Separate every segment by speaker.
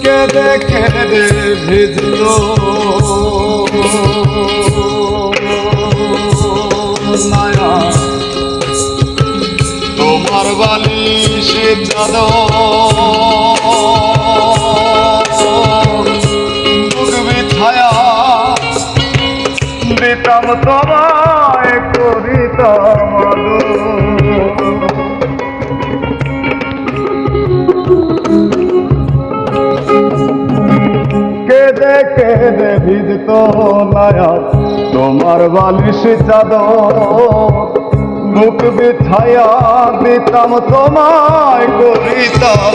Speaker 1: কেঁদে কেঁদে ভিজলো? মায়া তোমার বালিশে চাদর ছায়া দিতাম তোমায় কেঁদে কেঁদে ভিজত নায়াত তোমার বালিশ চাদর মুখ বিছায়া দিতাম তোমায়, করিতাম।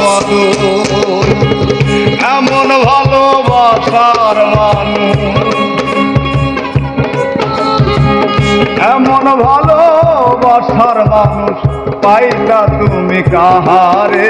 Speaker 1: এমন ভালোবাসার মানুষ, এমন ভালোবাসার মানুষ পাইতা তুমি কাহারে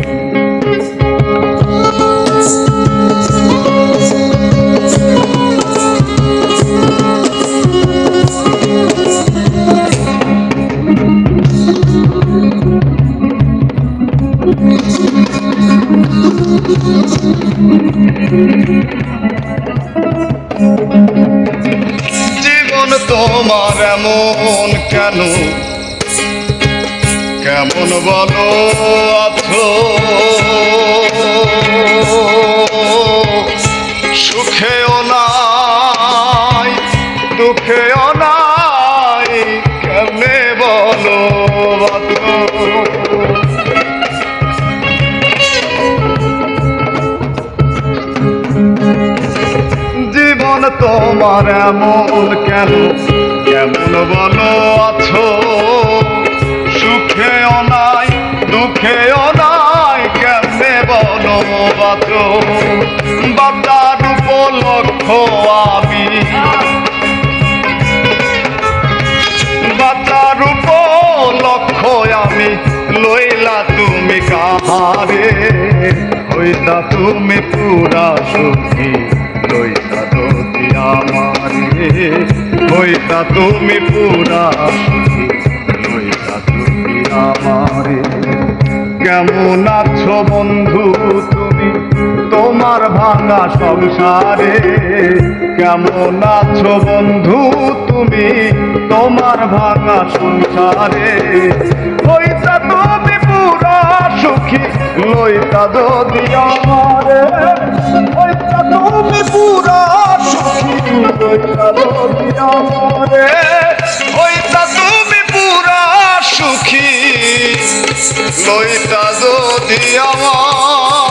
Speaker 1: জীবন তোমার এমন কেন? কেমন বলো আছো? জীবন তোমার এমন কেন? কেমন বলো আছো? সুখেও নাই দুঃখেও নাই, কেমনে বলো বাছো বাদার উপলক্ষ আমি। বাচ্চার উপলক্ষ আমি। লইলা তুমি কাহারে? হইতা তুমি পুরা সুখী। আমারে হইতা তুমি পুরা লইতা তুমি আমারে কেমন আছো বন্ধু তুমি, তোমার ভাঙা সংসারে? কেমন আছো বন্ধু তুমি, তোমার ভাঙা সংসারে? হইতা তুমি পুরা সুখী লইতা যদি আমারে হইতা তুমি পুরা সুখী নইতা যদি আমার